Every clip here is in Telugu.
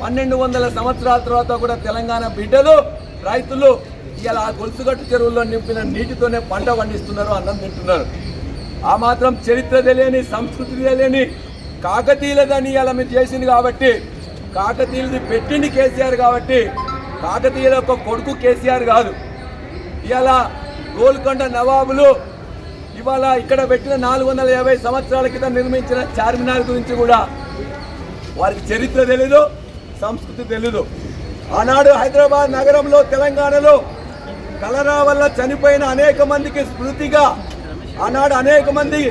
పన్నెండు వందల సంవత్సరాల తర్వాత కూడా తెలంగాణ బిడ్డలు రైతులు ఇలా ఆ గొలుసుగట్టు చెరువుల్లో నింపిన నీటితోనే పంట పండిస్తున్నారు అన్నం తింటున్నారు. ఆ మాత్రం చరిత్ర తెలియని సంస్కృతి తెలియని కాకతీయులదని ఇలా మీరు చేసింది కాబట్టి కాకతీయులది పెట్టింది కేసీఆర్ కాబట్టి కాకతీయుల యొక్క కొడుకు కేసీఆర్ కాదు. ఇలా గోల్కొండ నవాబులు ఇవాళ ఇక్కడ పెట్టిన నాలుగు వందల యాభై సంవత్సరాల క్రితం నిర్మించిన చార్మినార్ గురించి కూడా వారికి చరిత్ర తెలీదు. సంస్కృతి తెలీదు. ఆనాడు హైదరాబాద్ నగరంలో తెలంగాణలో కలరా వల్ల చనిపోయిన అనేక మందికి స్మృతిగా ఆనాడు అనేక మంది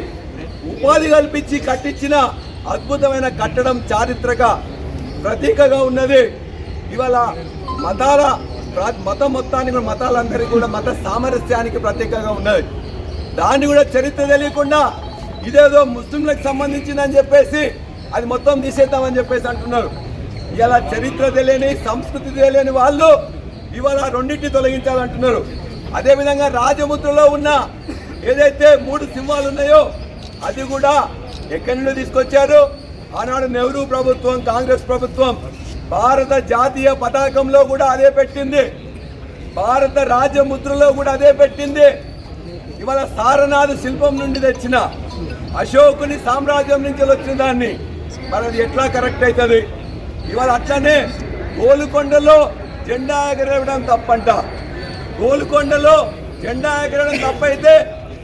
ఉపాధి కల్పించి కట్టించిన అద్భుతమైన కట్టడం చారిత్రక ప్రతీకగా ఉన్నది. ఇవాళ మతాల మతం మొత్తానికి కూడా మతాలందరికీ కూడా మత సామరస్యానికి ప్రత్యేకంగా ఉన్నది. దాన్ని కూడా చరిత్ర తెలియకుండా ఇదేదో ముస్లింలకు సంబంధించిందని చెప్పేసి అది మొత్తం తీసేద్దామని చెప్పేసి అంటున్నారు. ఇలా చరిత్ర తెలియని సంస్కృతి తెలియని వాళ్ళు ఇవాళ రెండింటిని తొలగించాలంటున్నారు. అదేవిధంగా రాజముద్రలో ఉన్న ఏదైతే మూడు సింహాలు ఉన్నాయో అది కూడా ఎక్కడి నుండి తీసుకొచ్చారు? ఆనాడు నెహ్రూ ప్రభుత్వం కాంగ్రెస్ ప్రభుత్వం భారత జాతీయ పతాకంలో కూడా అదే పెట్టింది. భారత రాజముద్రలో కూడా అదే పెట్టింది. ఇవాళ సారనాథ్ శిల్పం నుండి తెచ్చిన అశోకుని సామ్రాజ్యం నుంచి వచ్చిన దాన్ని. మరి అది ఎట్లా కరెక్ట్ అవుతుంది? ఇవాళ అట్లనే గోలుకొండలో జెండా ఎగరవడం తప్పంట. గోలుకొండలో జెండా ఎగరడం తప్పైతే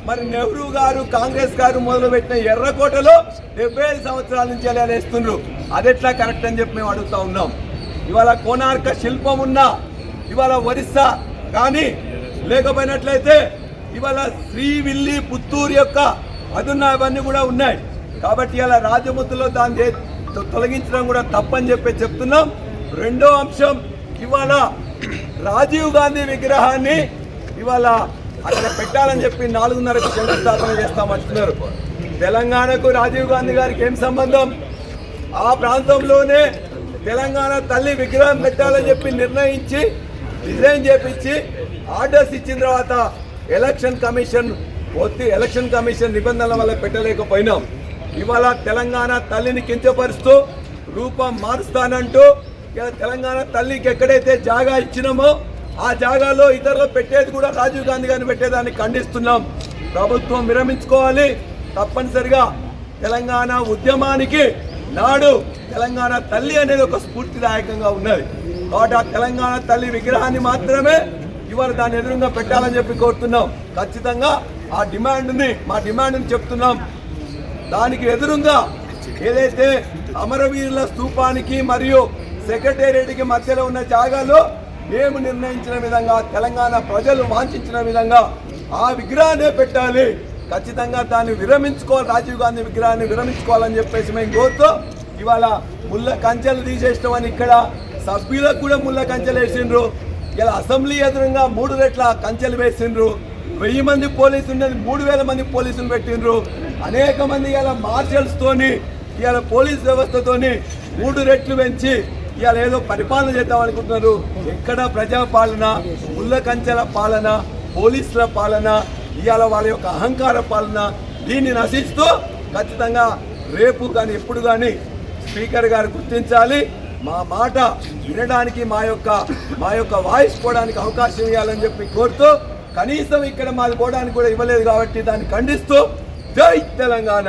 మరి నెహ్రూ గారు కాంగ్రెస్ గారు మొదలుపెట్టిన ఎర్రకోటలో డెబ్బై ఐదు సంవత్సరాల నుంచి అలా వేస్తుండ్రు అది ఎట్లా కరెక్ట్ అని చెప్పి మేము అడుగుతా ఉన్నాం. ఇవాళ కోనార్క శిల్పం ఉన్నా ఇవాళ ఒరిస్సా కానీ లేకపోయినట్లయితే ఇవాళ శ్రీవిల్లి పుత్తూరు యొక్క అదున్న అవన్నీ కూడా ఉన్నాయి. కాబట్టి ఇలా రాజముద్రలో దాని తొలగించడం కూడా తప్పని చెప్పి చెప్తున్నాం. రెండో అంశం ఇవాళ రాజీవ్ గాంధీ విగ్రహాన్ని ఇవాళ అక్కడ పెట్టాలని చెప్పి నాలుగున్నరకు శంకుస్థాపన చేస్తామంటున్నారు తెలంగాణకు రాజీవ్ గాంధీ గారికి ఏం సంబంధం? ఆ ప్రాంతంలోనే తెలంగాణ తల్లి విగ్రహం పెట్టాలని చెప్పి నిర్ణయించి డిజైన్ చేపించి ఆర్డర్స్ ఇచ్చిన తర్వాత ఎలక్షన్ కమిషన్ ఒత్తి ఎలక్షన్ కమిషన్ నిబంధనల వల్ల పెట్టలేకపోయినాం. ఇవాళ తెలంగాణ తల్లిని కించపరుస్తూ రూపం మారుస్తానంటూ ఇలా తెలంగాణ తల్లికి ఎక్కడైతే జాగా ఇచ్చినామో ఆ జాగాలో ఇతరులు పెట్టేది కూడా రాజీవ్ గాంధీ గారిని పెట్టేదాన్ని ఖండిస్తున్నాం. ప్రభుత్వం విరమించుకోవాలి. తప్పనిసరిగా తెలంగాణ ఉద్యమానికి నాడు తెలంగాణ తల్లి అనేది ఒక స్ఫూర్తిదాయకంగా ఉన్నది. కాబట్టి ఆ తెలంగాణ తల్లి విగ్రహాన్ని మాత్రమే ఇవాళ దాన్ని ఎదురుగా పెట్టాలని చెప్పి కోరుతున్నాం. ఖచ్చితంగా ఆ డిమాండ్ని మా డిమాండ్ని చెప్తున్నాం. దానికి ఎదురుగా ఏదైతే అమరవీరుల స్థూపానికి మరియు సెక్రటేరియట్కి మధ్యలో ఉన్న జాగాలో మేము నిర్ణయించిన విధంగా తెలంగాణ ప్రజలు వాంఛించిన విధంగా ఆ విగ్రహాన్ని పెట్టాలి. ఖచ్చితంగా దాన్ని విరమించుకోవాలి రాజీవ్ గాంధీ విగ్రహాన్ని విరమించుకోవాలని చెప్పేసి మేము కోరుతూ ఇవాళ ముళ్ళ కంచెలు తీసేసినామని ఇక్కడ సభ్యులకు కూడా ముళ్ళ కంచెలు వేసిండ్రు. ఇలా అసెంబ్లీ ఎదురుగా మూడు రెట్ల కంచెలు వేసిండ్రు. వెయ్యి మంది పోలీసులు ఉన్నది మూడు వేల మంది పోలీసులు పెట్టిండ్రు. అనేక మంది ఇలా మార్షల్స్ తోని ఇవాళ పోలీస్ వ్యవస్థతోని మూడు రెట్లు పెంచి ఇవాళ ఏదో పరిపాలన చేద్దాం అనుకుంటున్నారు. ఎక్కడ ప్రజాపాలన ముళ్ళ కంచెల పాలన పోలీసుల పాలన ఇవాళ వాళ్ళ యొక్క అహంకార పాలన దీన్ని నశిస్తూ ఖచ్చితంగా రేపు కానీ ఎప్పుడు కానీ స్పీకర్ గారు గుర్తించాలి. మా మాట వినడానికి మా యొక్క మా యొక్క వాయిస్ పోవడానికి అవకాశం ఇవ్వాలని చెప్పి కోరుతూ కనీసం ఇక్కడ మాది పోవడానికి కూడా ఇవ్వలేదు కాబట్టి దాన్ని ఖండిస్తూ జై తెలంగాణ.